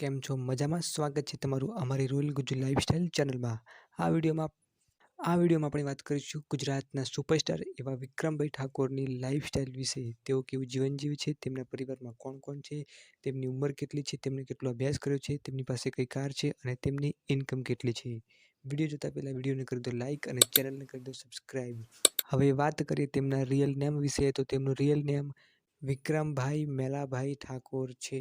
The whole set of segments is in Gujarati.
કેમ છો? મજામાં? સ્વાગત છે તમારું અમારી રોયલ ગુજુ લાઈફસ્ટાઈલ ચેનલમાં. આ વિડીયોમાં આ વિડીયોમાં આપણે વાત કરીશું ગુજરાતના સુપરસ્ટાર એવા વિક્રમભાઈ ઠાકોરની લાઈફસ્ટાઈલ વિશે. તેઓ કેવું જીવન જીવે છે? તેમના પરિવારમાં કોણ કોણ છે? તેમની ઉંમર કેટલી છે? તેમણે કેટલો અભ્યાસ કર્યો છે? તેમની પાસે કઈ કાર છે? અને તેમની ઇન્કમ કેટલી છે? વીડિયો જોતાં પહેલાં વિડીયોને કરી દો લાઇક અને ચેનલને કરી દો સબસ્ક્રાઈબ હવે વાત કરીએ તેમના રિયલ નેમ વિશે. તો તેમનું રિયલ નેમ વિક્રમભાઈ મેલાભાઈ ઠાકોર છે.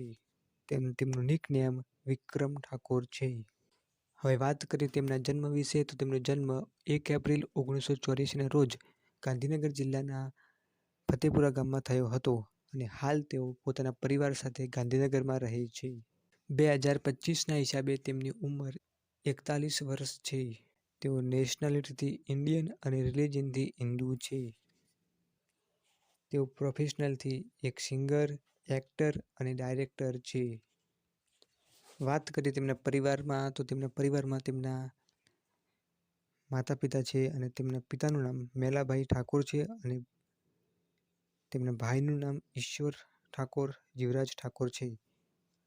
તેમ તેમનું નિક નેમ વિક્રમ ઠાકોર છે. હવે વાત કરીએ તેમના જન્મ વિશે, તો તેમનો જન્મ એક એપ્રિલ ઓગણીસો ચોરીસના રોજ ગાંધીનગર જિલ્લાના ફતેપુરા ગામમાં થયો હતો અને હાલ તેઓ પોતાના પરિવાર સાથે ગાંધીનગરમાં રહે છે. બે હજાર પચીસના હિસાબે તેમની ઉંમર એકતાલીસ વર્ષ છે. તેઓ નેશનાલિટીથી ઇન્ડિયન અને રિલિજનથી હિન્દુ છે. તેઓ પ્રોફેશનલથી એક સિંગર એક્ટર અને ડાયરેક્ટર છે વાત કરીએ તેમના પરિવારમાં, તો તેમના પરિવારમાં તેમના માતા પિતા છે અને તેમના પિતાનું નામ મેલાભાઈ ઠાકોર છે અને તેમના ભાઈનું નામ ઈશ્વર ઠાકોર, જીવરાજ ઠાકોર છે.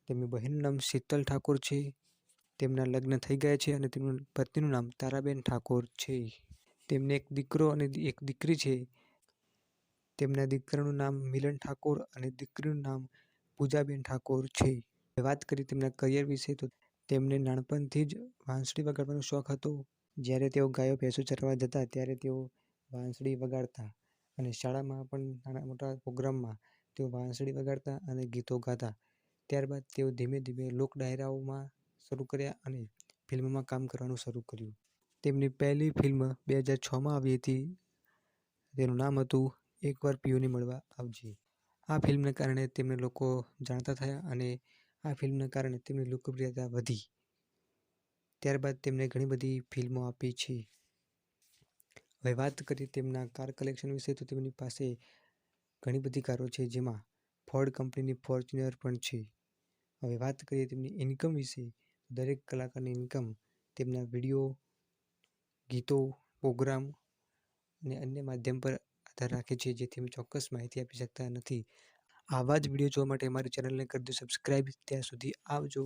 તેમની બહેનનું નામ શીતલ ઠાકોર છે. તેમના લગ્ન થઈ ગયા છે અને તેમનું પત્નીનું નામ તારાબેન ઠાકોર છે. તેમને એક દીકરો અને એક દીકરી છે. તેમના દીકરાનું નામ મિલન ઠાકોર અને દીકરીનું નામ પૂજાબેન ઠાકોર છે. વાત કરી તેમના કરિયર વિશે તો તેમને નાનપણથી જ વાંસળી વગાડવાનો શોખ હતો. જ્યારે તેઓ ગાયો, ભેંસો ચરવા જતા ત્યારે તેઓ વાંસળી વગાડતા અને શાળામાં પણ નાના મોટા પ્રોગ્રામમાં તેઓ વાંસળી વગાડતા અને ગીતો ગાતા. ત્યારબાદ તેઓ ધીમે ધીમે લોક ડાયરાઓમાં શરૂ કર્યા અને ફિલ્મમાં કામ કરવાનું શરૂ કર્યું. તેમની પહેલી ફિલ્મ બે હજાર છમાં આવી હતી. તેનું નામ હતું એકવાર પીયુને મળવા આવજે. આ ફિલ્મને કારણે તેમને લોકો જાણતા થયા અને આ ફિલ્મના કારણે તેમની લોકપ્રિયતા વધી. ત્યારબાદ તેમણે ઘણી બધી ફિલ્મો આપી છે. હવે વાત કરીએ તેમના કાર કલેક્શન વિશે, તો તેમની પાસે ઘણી બધી કારો છે, જેમાં ફોર્ડ કંપનીની ફોર્ચ્યુનર પણ છે. હવે વાત કરીએ તેમની ઇન્કમ વિશે દરેક કલાકારની ઇન્કમ તેમના વીડિયો ગીતો પ્રોગ્રામ અને અન્ય માધ્યમ પર આધાર રાખે છે જેથી અમે ચોક્કસ માહિતી આપી શકતા નથી. આવા જ વીડિયો જોવા માટે અમારી ચેનલને કરી દો સબસ્ક્રાઈબ ત્યાં સુધી આવજો.